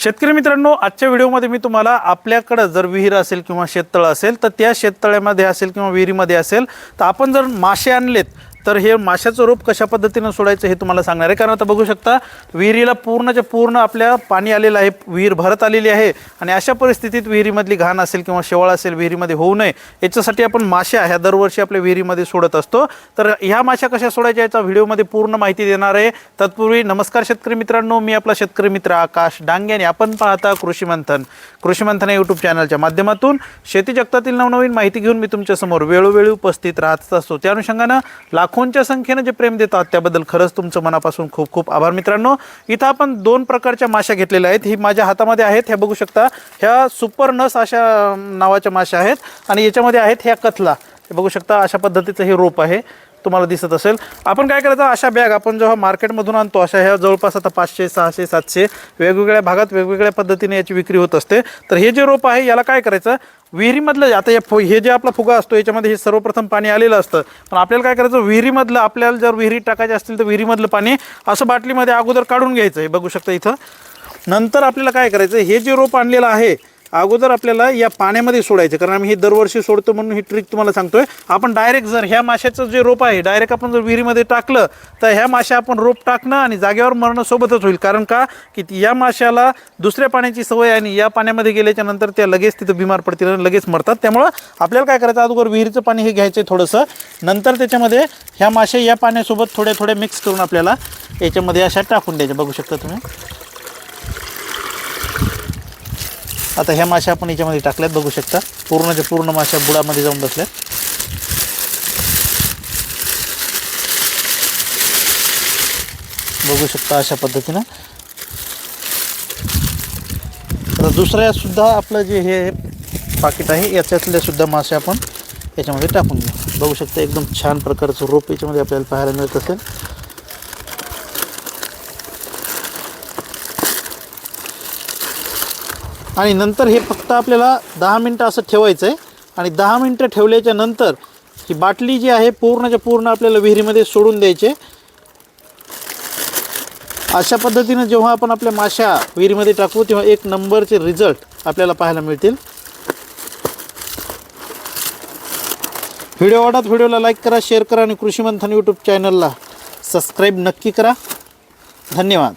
शेतकरी मित्रांनो आजच्या व्हिडिओमध्ये मी तुम्हाला आपल्याकडं जर विहीर असेल किंवा शेततळ असेल तर त्या शेततळ्यामध्ये असेल किंवा विहिरीमध्ये असेल तर आपण जर मासे आणलेत तर हे माशाचं रूप कशा पद्धतीनं सोडायचं हे तुम्हाला सांगणार आहे. कारण आता बघू शकता विहिरीला पूर्णच्या पूर्ण आपल्या पाणी आलेलं आहे विहीर भरत आलेली आहे आणि अशा परिस्थितीत विहिरीमधली घाण असेल किंवा शेवाळ असेल विहिरीमध्ये होऊ नये. याच्यासाठी आपण माश्या ह्या दरवर्षी आपल्या विहिरीमध्ये सोडत असतो. तर ह्या माश्या कशा सोडायच्या याचा व्हिडिओमध्ये पूर्ण माहिती देणार आहे. तत्पूर्वी नमस्कार शेतकरी मित्रांनो मी आपला शेतकरी मित्र आकाश डांगे आणि आपण पाहता कृषी मंथन कृषी मंथन या यूट्यूब चॅनलच्या माध्यमातून. शेती जगतातील नवनवीन माहिती घेऊन मी तुमच्यासमोर वेळोवेळी उपस्थित राहत असतो. त्या अनुषंगानं लाखोंच्या संख्येनं जे प्रेम देतात त्याबद्दल खरंच तुमचं मनापासून खूप खूप आभार. मित्रांनो इथं आपण दोन प्रकारच्या माश्या घेतलेल्या आहेत. ही माझ्या हातामध्ये आहेत. ह्या बघू शकता ह्या सुपर नस अशा नावाच्या माशा आहेत आणि याच्यामध्ये आहेत ह्या कथला. हे बघू शकता अशा पद्धतीचं हे रोप आहे. तुम्हाला दिसत असेल. आपण काय करायचं? अशा बॅग आपण जेव्हा मार्केटमधून आणतो अशा ह्या जवळपास आता पाचशे सहाशे सातशे वेगवेगळ्या भागात वेगवेगळ्या पद्धतीने याची विक्री होत असते. तर हे जे रोप आहे याला काय करायचं? विहिरीमधलं आता या फु हे जे आपला फुगा असतो याच्यामध्ये हे सर्वप्रथम पाणी आलेलं असतं. पण आपल्याला काय करायचं? विहिरीमधलं आपल्याला जर विहिरीत टाकायचे असतील तर विहिरीमधलं पाणी असं बाटलीमध्ये अगोदर काढून घ्यायचं हे बघू शकता इथं. नंतर आपल्याला काय करायचं? हे जे रोप आणलेलं आहे अगोदर आपल्याला या पाण्यामध्ये सोडायचं कारण आम्ही हे दरवर्षी सोडतो म्हणून ही ट्रिक तुम्हाला सांगतोय. आपण डायरेक्ट जर ह्या माशाचं जे रोप आहे डायरेक्ट आपण जर विहिरीमध्ये टाकलं तर ह्या माशा आपण रोप टाकणं आणि जागेवर मरणं सोबतच होईल. कारण का? की या माशाला दुसऱ्या पाण्याची सवय आणि या पाण्यामध्ये गेल्याच्यानंतर त्या लगेच तिथं बिमार पडतील आणि लगेच मरतात. त्यामुळं आपल्याला काय करायचं? अगोदर विहिरीचं पाणी हे घ्यायचं थोडंसं. नंतर त्याच्यामध्ये ह्या मासे या पाण्यासोबत थोड्या थोड्या मिक्स करून आपल्याला याच्यामध्ये अशा टाकून द्यायच्या. बघू शकता तुम्ही? आता ह्या माश्या आपण याच्यामध्ये टाकल्यात बघू शकता. पूर्णच्या पूर्ण माश्या बुडामध्ये जाऊन बसल्यात. बघू शकता अशा पद्धतीनं. आता दुसऱ्यासुद्धा आपलं जे हे पाकिट आहे याच्यातल्यासुद्धा मासे आपण याच्यामध्ये टाकून घेऊ बघू शकता एकदम छान प्रकारचं रोप याच्यामध्ये आपल्याला पाहायला मिळत असेल. आणि नंतर हे फक्त आपल्याला दहा मिनटं असं ठेवायचं आहे आणि दहा मिनटं ठेवल्याच्या नंतर ही बाटली जी आहे पूर्णच्या पूर्ण आपल्याला विहिरीमध्ये सोडून द्यायचे. अशा पद्धतीनं जेव्हा आपण आपल्या माश्या विहिरीमध्ये टाकू तेव्हा एक नंबरचे रिझल्ट आपल्याला पाहायला मिळतील. व्हिडिओ आवडत व्हिडिओला लाईक करा शेअर करा आणि कृषी मंथन यूट्यूब चॅनलला सबस्क्राईब नक्की करा. धन्यवाद.